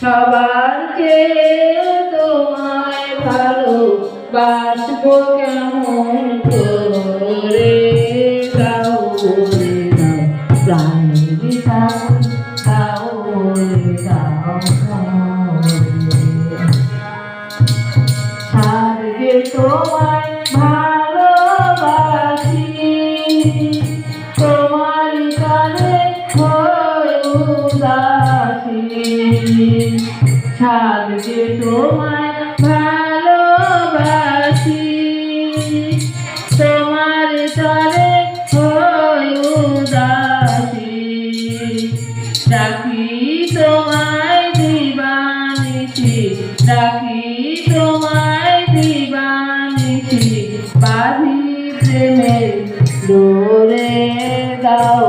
সবার চেয়ে তোমায় ভালো বাসবো কেমন করে দাও বলে দাও দাও তোমায় ভালোবাসি। উদাসী। সারবে তোমায় ভালোবাসি, তোমার হয় উদাসী। ডাকি তোমায় দিবানিছি ডাকি তোমায় দিবানিছি বাধি প্রেমের ডোরে দাও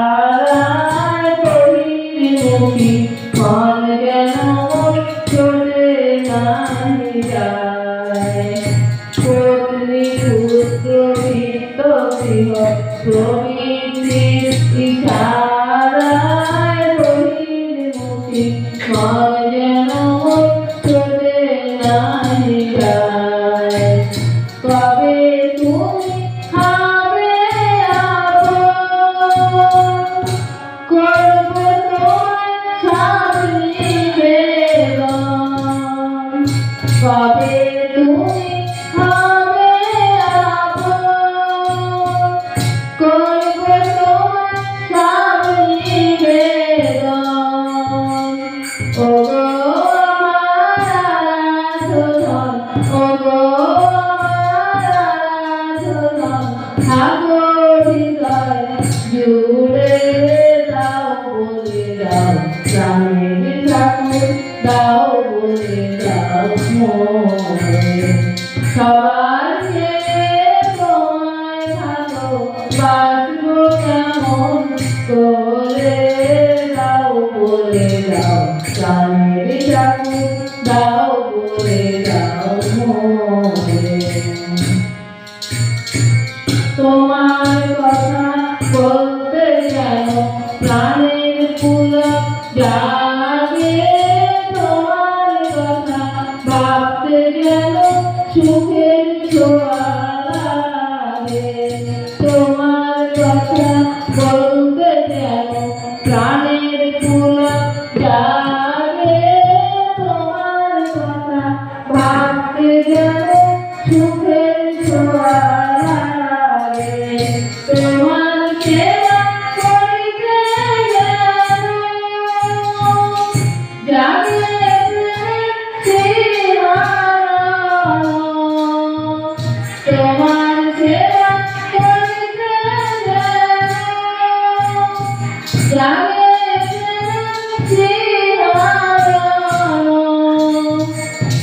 প্রবৃত্তির ইশারায় বহির্মুখী মন যেন চলে যায় জুড়ে দাও বলে দাও প্রাণের দাও বলে দাও সবার তোমায় ভালো বাসবো কেমন করে? দাও বলে দাও দাও বলে দাও তোমার কথা বলতে কথা বলতে যেন